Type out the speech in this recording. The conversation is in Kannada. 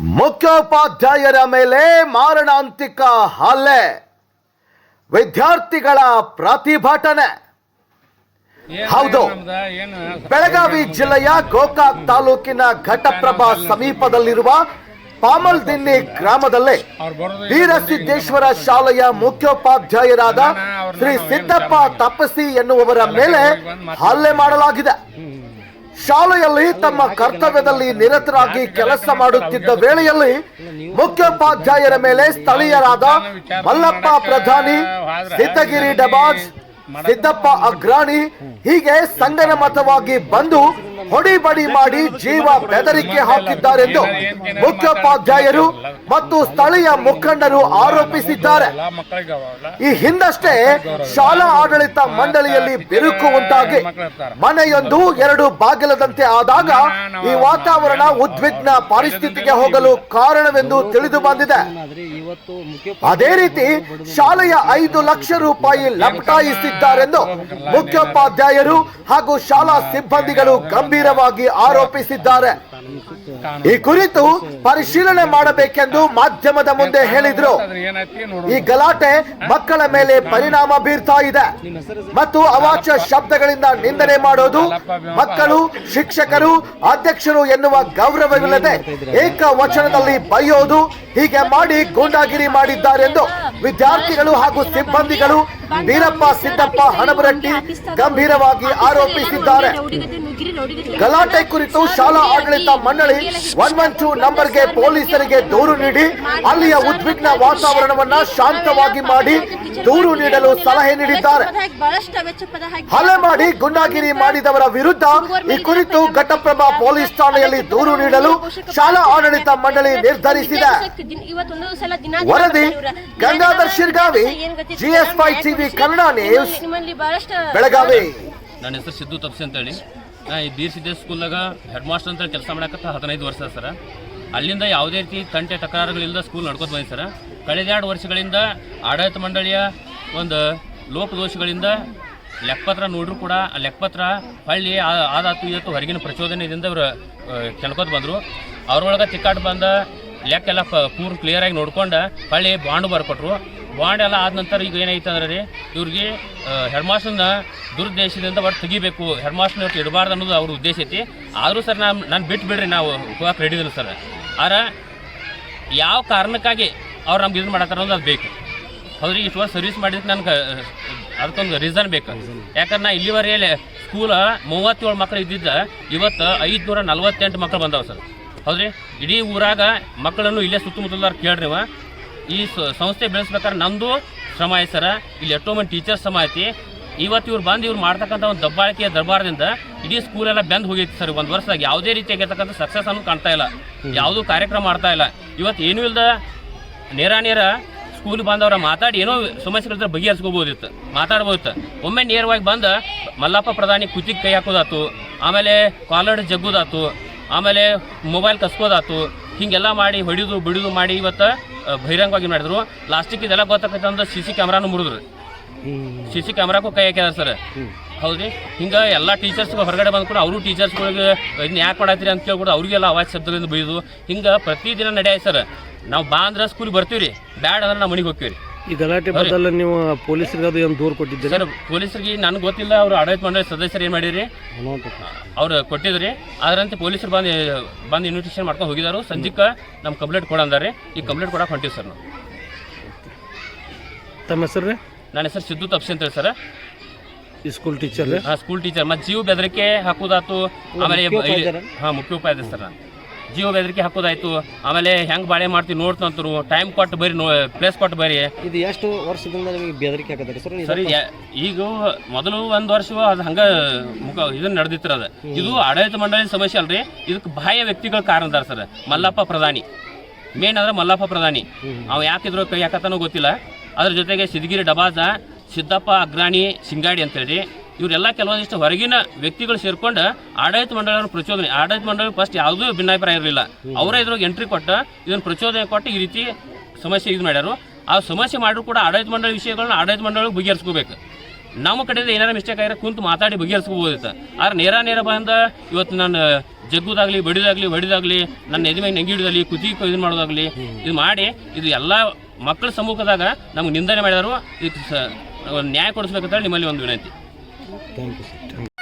ಮುಖ್ಯೋಪಾಧ್ಯಾಯರ ಮೇಲೆ ಮಾರಣಾಂತಿಕ ಹಲ್ಲೆ. ವಿದ್ಯಾರ್ಥಿಗಳ ಪ್ರತಿಭಟನೆ. ಹೌದು. ಬೆಳಗಾವಿ ಜಿಲ್ಲೆಯ ಗೋಕಾಕ್ ತಾಲೂಕಿನ ಘಟಪ್ರಭಾ ಸಮೀಪದಲ್ಲಿರುವ ಪಾಮಲ್ದಿನ್ನಿ ಗ್ರಾಮದಲ್ಲೇ ವೀರಸಿದ್ದೇಶ್ವರ ಶಾಲೆಯ ಮುಖ್ಯೋಪಾಧ್ಯಾಯರಾದ ಶ್ರೀ ಸಿದ್ದಪ್ಪ ತಪಸಿ ಎನ್ನುವವರ ಮೇಲೆ ಹಲ್ಲೆ ಮಾಡಲಾಗಿದೆ. ಶಾಲೆಯಲ್ಲಿ ತಮ್ಮ ಕರ್ತವ್ಯದಲ್ಲಿ ನಿರತರಾಗಿ ಕೆಲಸ ಮಾಡುತ್ತಿದ್ದ ವೇಳೆಯಲ್ಲಿ ಮುಖ್ಯೋಪಾಧ್ಯಾಯರ ಮೇಲೆ ಸ್ಥಳೀಯರಾದ ಮಲ್ಲಪ್ಪ ಪ್ರಧಾನಿ ಸಿದ್ದಗಿರಿ ಡಬಾಜ್, ಸಿದ್ದಪ್ಪ ಅಗ್ರಾಣಿ ಹೀಗೆ ಸಂಗನಮತವಾಗಿ ಬಂದು ಹೊಡಿಬಡಿ ಮಾಡಿ ಜೀವ ಬೆದರಿಕೆ ಹಾಕಿದ್ದಾರೆಂದು ಮುಖ್ಯೋಪಾಧ್ಯಾಯರು ಮತ್ತು ಸ್ಥಳೀಯ ಮುಖಂಡರು ಆರೋಪಿಸಿದ್ದಾರೆ. ಈ ಹಿಂದಷ್ಟೇ ಶಾಲಾ ಆಡಳಿತ ಮಂಡಳಿಯಲ್ಲಿ ಬಿರುಕು ಉಂಟಾಗಿ ಮನೆಯೊಂದು ಎರಡು ಬಾಗಿಲದಂತೆ ಆದಾಗ ಈ ವಾತಾವರಣ ಉದ್ವಿಗ್ನ ಪರಿಸ್ಥಿತಿಗೆ ಹೋಗಲು ಕಾರಣವೆಂದು ತಿಳಿದು ಬಂದಿದೆ. ಅದೇ ರೀತಿ ಶಾಲೆಯ ಐದು ಲಕ್ಷ ರೂಪಾಯಿ ಲಪಟಾಯಿಸಿದ್ದಾರೆಂದು ಮುಖ್ಯೋಪಾಧ್ಯಾಯರು ಹಾಗೂ ಶಾಲಾ ಸಿಬ್ಬಂದಿಗಳು ಗಂಭೀರವಾಗಿ ಆರೋಪಿಸಿದ್ದಾರೆ. ಈ ಕುರಿತು ಪರಿಶೀಲನೆ ಮಾಡಬೇಕೆಂದು ಮಾಧ್ಯಮದ ಮುಂದೆ ಹೇಳಿದ್ರು. ಈ ಗಲಾಟೆ ಮಕ್ಕಳ ಮೇಲೆ ಪರಿಣಾಮ ಬೀರ್ತಾ ಇದೆ. ಮತ್ತು ಅವಾಚ್ಯ ಶಬ್ದಗಳಿಂದ ನಿಂದನೆ ಮಾಡೋದು ಮಕ್ಕಳು, ಶಿಕ್ಷಕರು, ಅಧ್ಯಕ್ಷರು ಎನ್ನುವ ಗೌರವವಿಲ್ಲದೆ ಏಕವಚನದಲ್ಲಿ ಬೈಯೋದು ಹೀಗೆ ಮಾಡಿ ಗೂಂಡಾಗಿರಿ ಮಾಡಿದ್ದಾರೆಂದು ವಿದ್ಯಾರ್ಥಿಗಳು ಹಾಗೂ ಸಿಬ್ಬಂದಿಗಳು ವೀರಪ್ಪ ಸಿದ್ದಪ್ಪ ಹಣಬರಟ್ಟಿ ಗಂಭೀರವಾಗಿ ಆರೋಪಿಸಿದ್ದಾರೆ. ಗಲಾಟೆ ಕುರಿತು ಶಾಲಾ ಆಡಳಿತ ಮಂಡಳಿ ಒನ್ ಒನ್ ಟೂ ನಂಬರ್ಗೆ ಪೊಲೀಸರಿಗೆ ದೂರು ನೀಡಿ ಅಲ್ಲಿಯ ಉದ್ವಿಗ್ನ ವಾತಾವರಣವನ್ನ ಶಾಂತವಾಗಿ ಮಾಡಿ ದೂರು ನೀಡಲು ಸಲಹೆ ನೀಡಿದ್ದಾರೆ. ಹಲ್ಲೆ ಮಾಡಿ ಗುಂಡಾಗಿರಿ ಮಾಡಿದವರ ವಿರುದ್ಧ ಈ ಕುರಿತು ಘಟಪ್ರಭಾ ಪೊಲೀಸ್ ಠಾಣೆಯಲ್ಲಿ ದೂರು ನೀಡಲು ಶಾಲಾ ಆಡಳಿತ ಮಂಡಳಿ ನಿರ್ಧರಿಸಿದೆ. ವರದಿ ಗಂಗಾಧರ್ ಶಿರ್ಗಾವಿ ಜಿಎಸ್ ಫೈ ಟಿವಿ ಕನ್ನಡ ನ್ಯೂಸ್ ಬೆಳಗಾವಿ. ನನ್ನ ಹೆಸರು ಸಿದ್ದು ತಪ್ಸಿ ಅಂತೇಳಿ. ನಾ ಈ ಬೀರ್ ಸಿದ್ದೇಶ್ ಸ್ಕೂಲ್ದಾಗ ಹೆಡ್ ಮಾಸ್ಟರ್ ಅಂತ ಕೆಲಸ ಮಾಡಕತ್ತ ಹದಿನೈದು ವರ್ಷ ಸರ. ಅಲ್ಲಿಂದ ಯಾವುದೇ ರೀತಿ ತಂಟೆ ತಕರಾರುಗಳಿಲ್ಲದ ಸ್ಕೂಲ್ ನಡ್ಕೋತ ಬಂದಿ ಸರ. ಕಳೆದ ಎರಡು ವರ್ಷಗಳಿಂದ ಆಡಳಿತ ಮಂಡಳಿಯ ಒಂದು ಲೋಪದೋಷಗಳಿಂದ ಲೆಕ್ಕಪತ್ರ ನೋಡ್ರು ಕೂಡ ಆ ಲೆಕ್ಕಪತ್ರ ಹಳ್ಳಿ ಆದಾತು ಇವತ್ತು ಹೊರಗಿನ ಪ್ರಚೋದನೆಯಿಂದ ಅವರು ಕೆಣ್ಕೋತ ಬಂದರು. ಅವ್ರೊಳಗೆ ತಿಕ್ಕಾಟ ಬಂದ ಲೆಕ್ಕ ಎಲ್ಲ ಪ- ಪೂರ್ ಕ್ಲಿಯರಾಗಿ ನೋಡ್ಕೊಂಡು ಹಳ್ಳಿ ಬಾಂಡ್ ಬರ್ಕೊಟ್ರು. ಬಾಂಡ್ ಎಲ್ಲ ಆದ ನಂತರ ಈಗ ಏನಾಯ್ತು ಅಂದ್ರೆ ರೀ, ಇವ್ರಿಗೆ ಹೆಡ್ ಮಾಸ್ಟರ್ನ ದುರುದ್ದೇಶದಿಂದ ಒಟ್ಟು ತೆಗಿಬೇಕು. ಹೆಡ್ ಮಾಸ್ಟರ್ನ ಒಟ್ಟು ಇಡಬಾರ್ದು ಅನ್ನೋದು ಅವ್ರ ಉದ್ದೇಶ ಐತಿ. ಆದರೂ ಸರ್ ನಾನು ನಾನು ಬಿಟ್ಟು ಬಿಡ್ರಿ ನಾವು ಹೋಗಕ್ಕೆ ರೆಡಿ ಇದ್ದೀನಿ ಸರ್. ಆದ್ರೆ ಯಾವ ಕಾರಣಕ್ಕಾಗಿ ಅವ್ರು ನಮ್ಗೆ ಇದು ಮಾಡತ್ತಾರ ಅನ್ನೋದು ಅದು ಬೇಕು. ಹೌದ್ರಿ ಇಷ್ಟು ವರ್ಷ ಸರ್ವಿಸ್ ಮಾಡಿದಕ್ಕೆ ನನಗೆ ಅದಕ್ಕೊಂದು ರೀಸನ್ ಬೇಕು. ಯಾಕಂದ್ರೆ ನಾ ಇಲ್ಲಿವರೆಗೆ ಸ್ಕೂಲ ಮೂವತ್ತೇಳು ಮಕ್ಕಳು ಇದ್ದಿದ್ದ, ಇವತ್ತು ಐದುನೂರ ನಲ್ವತ್ತೆಂಟು ಮಕ್ಕಳು ಬಂದಾವೆ ಸರ್. ಹೌದ್ರಿ? ಇಡೀ ಊರಾಗ ಮಕ್ಕಳನ್ನು ಇಲ್ಲೇ ಸುತ್ತಮುತ್ತಲಾರ ಕೇಳ್ರಿ ಅವ ಈ ಸಂಸ್ಥೆ ಬೆಳೆಸ್ಬೇಕಾದ್ರೆ ನಮ್ಮದು ಶ್ರಮ ಐತೆ ಸರ. ಇಲ್ಲಿ ಎಷ್ಟೋ ಮಂದಿ ಟೀಚರ್ಸ್ ಶ್ರಮ ಐತಿ. ಇವತ್ತು ಇವ್ರು ಬಂದು ಇವ್ರು ಮಾಡ್ತಕ್ಕಂಥ ಒಂದು ದಬ್ಬಾಳಿಕೆಯ ದರ್ಬಾರದಿಂದ ಇಡೀ ಸ್ಕೂಲೆಲ್ಲ ಬೆಂದ್ ಹೋಗೈತಿ ಸರ್. ಒಂದು ವರ್ಷದಾಗ ಯಾವುದೇ ರೀತಿಯಾಗಿರ್ತಕ್ಕಂಥ ಸಕ್ಸಸ್ ಅನ್ನೋದು ಕಾಣ್ತಾ ಇಲ್ಲ. ಯಾವುದೂ ಕಾರ್ಯಕ್ರಮ ಮಾಡ್ತಾ ಇಲ್ಲ. ಇವತ್ತು ಏನೂ ಇಲ್ಲದ ನೇರ ನೇರ ಸ್ಕೂಲ್ ಬಂದವರ ಮಾತಾಡಿ ಏನೋ ಸಮಸ್ಯೆಗಳಿದ್ರೆ ಬಗೆಹರಿಸ್ಕೋಬೋದಿತ್ತು. ಮಾತಾಡ್ಬೋದಿತ್ತು. ಒಮ್ಮೆ ನೇರವಾಗಿ ಬಂದು ಮಲ್ಲಪ್ಪ ಪ್ರಧಾನಿ ಕುತ್ತಿಗೆ ಕೈ ಹಾಕೋದಾತು. ಆಮೇಲೆ ಕಾಲಡ್ ಜಗ್ಗೋದಾತು. ಆಮೇಲೆ ಮೊಬೈಲ್ ಕಸ್ಕೋದಾತು ಹಿಂಗೆಲ್ಲ ಮಾಡಿ ಹೊಡಿದು ಬಿಡಿದು ಮಾಡಿ ಇವತ್ತು ಬಹಿರಂಗವಾಗಿ ಮಾಡಿದ್ರು. ಲಾಸ್ಟಿಗೆ ಇದೆಲ್ಲ ಗೊತ್ತಾಗತ್ತೆ ಅಂದ್ರೆ ಸಿ ಸಿ ಕ್ಯಾಮ್ರಾನು ಮುರಿದ್ರು. ಸಿ ಸಿ ಕ್ಯಾಮ್ರಾಕ್ಕೂ ಕೈ ಹಾಕ್ಯಾರ ಸರ್. ಹೌದ್ರಿ? ಹಿಂಗೆ ಎಲ್ಲ ಟೀಚರ್ಸ್ ಹೊರಗಡೆ ಬಂದ್ಕೊಂಡು ಅವರು ಟೀಚರ್ಸ್ಗಳಿಗೆ ಇದನ್ನ ಯಾಕೆ ಮಾಡತ್ತೀರಿ ಅಂತ ಕೇಳ್ಬಿಟ್ಟು ಅವ್ರಿಗೆಲ್ಲ ಅವಾಜ್ ಶಬ್ದದಿಂದ ಬೈದು ಹಿಂಗೆ ಪ್ರತಿದಿನ ನಡೆಯ ಸರ್. ನಾವು ಬಾ ಅಂದ್ರೆ ಸ್ಕೂಲಿಗೆ ಬರ್ತೀವಿ ರೀ ಬ್ಯಾಡ ಅಂದ್ರೆ ನಾವು ಮನೆಗೆ ಹೋಗ್ತೀವಿ ರೀ ಈ ಗಲಾಟೆ ಬದಲು ನೀವು ಪೊಲೀಸರಿಗೆ ಅದು ಏನು ದೂರು ಕೊಟ್ಟಿದ್ದೀರಿ? ಸರ್ ಪೊಲೀಸರಿಗೆ ನನಗೆ ಗೊತ್ತಿಲ್ಲ ಅವರು ಆಡಳಿತ ಮಂಡಳಿ ಸದಸ್ಯರು ಏನು ಮಾಡಿರಿ ಅವ್ರು ಕೊಟ್ಟಿದ್ರಿ. ಅದರಂತೆ ಪೊಲೀಸರು ಬಂದು ಬಂದು ಇನ್ವಿಟೇಷನ್ ಮಾಡ್ಕೊಂಡು ಹೋಗಿದಾರು. ಸಂಜೆಕ್ಕೆ ನಮ್ಮ ಕಂಪ್ಲೇಂಟ್ ಕೊಡಂದಾರೆ ಈ ಕಂಪ್ಲೇಂಟ್ ಕೊಡಕ್ಕೆ ಹೊಂಟೀವಿ ಸರ್ ನಾವು. ತಮ್ಮ ಹೆಸರು ರೀ? ನನ್ನ ಹೆಸರು ಸಿದ್ದು ತಪ್ಸಿ ಅಂತ ಹೇಳಿ ಸರ್. ಈ ಸ್ಕೂಲ್ ಟೀಚರ್ ಹಾಂ ಸ್ಕೂಲ್ ಟೀಚರ್ ಮತ್ತು ಜೀವ ಬೆದರಿಕೆ ಹಾಕೋದಾತು. ಆಮೇಲೆ ಹಾಂ ಹಾ ಮುಖ್ಯೋಪಾಧ್ಯಾಯ ಸರ್ ನಾನು. ಜೀವ ಬೆದರಿಕೆ ಹಾಕೋದಾಯ್ತು. ಆಮೇಲೆ ಹೆಂಗ್ ಬಾಳೆ ಮಾಡ್ತೀವಿ ನೋಡ್ತಂತರು ಟೈಮ್ ಕೊಟ್ಟು ಬರೀ ನೋ ಪ್ಲೇಸ್ ಕೊಟ್ಟು ಬರೀ. ಇದು ಎಷ್ಟು ವರ್ಷದಿಂದ ನಿಮಗೆ ಬೆದರಿಕೆ ಹಾಕತಾರೆ ಸರ್? ಸರಿ ಈಗ ಮೊದಲು ಒಂದು ವರ್ಷ ಅದು ಹಂಗ ಮುಖ ಇದನ್ನ ನಡೆದಿತ್ತರ ಅದು. ಇದು ಆಡಳಿತ ಮಂಡಳಿ ಸಮಸ್ಯೆ ಅಲ್ರಿ. ಇದಕ್ಕೆ ಬಾಹ್ಯ ವ್ಯಕ್ತಿಗಳ ಕಾರಣ ಅದಾರ ಸರ್. ಮಲ್ಲಪ್ಪ ಪ್ರಧಾನಿ. ಮೇನ್ ಅಂದ್ರೆ ಮಲ್ಲಪ್ಪ ಪ್ರಧಾನಿ. ಅವ ಯಾಕಿದ್ರು ಕೈ ಗೊತ್ತಿಲ್ಲ. ಅದ್ರ ಜೊತೆಗೆ ಸಿದ್ಗಿರಿ ಡಬಾಜ ಸಿದ್ದಪ್ಪ ಅಗ್ರಾಣಿ ಸಿಂಗಾಡಿ ಅಂತೇಳಿ ಇವರೆಲ್ಲ ಕೆಲವೊಂದಿಷ್ಟು ಹೊರಗಿನ ವ್ಯಕ್ತಿಗಳು ಸೇರ್ಕೊಂಡು ಆಡಳಿತ ಮಂಡಳಿಯನ್ನು ಪ್ರಚೋದನೆ, ಆಡಳಿತ ಮಂಡಳಿ ಫಸ್ಟ್ ಯಾವುದೂ ಭಿನ್ನಾಭಿಪ್ರಾಯ ಇರಲಿಲ್ಲ. ಅವರೇ ಇದ್ರಾಗ ಎಂಟ್ರಿ ಕೊಟ್ಟು ಇದನ್ನು ಪ್ರಚೋದನೆ ಕೊಟ್ಟು ಈ ರೀತಿ ಸಮಸ್ಯೆ ಇದು ಮಾಡ್ಯಾರು. ಆ ಸಮಸ್ಯೆ ಮಾಡಿದ್ರು ಕೂಡ ಆಡಳಿತ ಮಂಡಳಿ ವಿಷಯಗಳನ್ನ ಆಡಳಿತ ಮಂಡಳಿ ಬಗೆಹರಿಸ್ಕೋಬೇಕು. ನಮ್ಮ ಕಡೆಯಿಂದ ಏನಾರ ಮಿಸ್ಟೇಕ್ ಆಗಿರೋ ಕುಂತು ಮಾತಾಡಿ ಬಗೆಹರಿಸ್ಕೋಬೋದಿತ್ತು. ಆದ್ರೆ ನೇರ ನೇರ ಬಂದ ಇವತ್ತು ನಾನು ಜಗ್ಗುದಾಗ್ಲಿ, ಬಡಿದಾಗ್ಲಿ, ಹೊಡಿದಾಗಲಿ, ನನ್ನ ಎದೆ ಮೇಲೆ ನೆಂಗಿಡೋದಾಗಲಿ ಕುದಿಗೆ ಕುದಿ ಇದು ಮಾಡೋದಾಗ್ಲಿ, ಇದು ಮಾಡಿ ಇದು ಎಲ್ಲ ಮಕ್ಕಳ ಸಮ್ಮುಖದಾಗ ನಮ್ಗೆ ನಿಂದನೆ ಮಾಡಿದಾರು ಇದು ನ್ಯಾಯ ಕೊಡಿಸ್ಬೇಕಂತ ನಿಮ್ಮಲ್ಲಿ ಒಂದು ವಿನಂತಿ. Danke. Danke.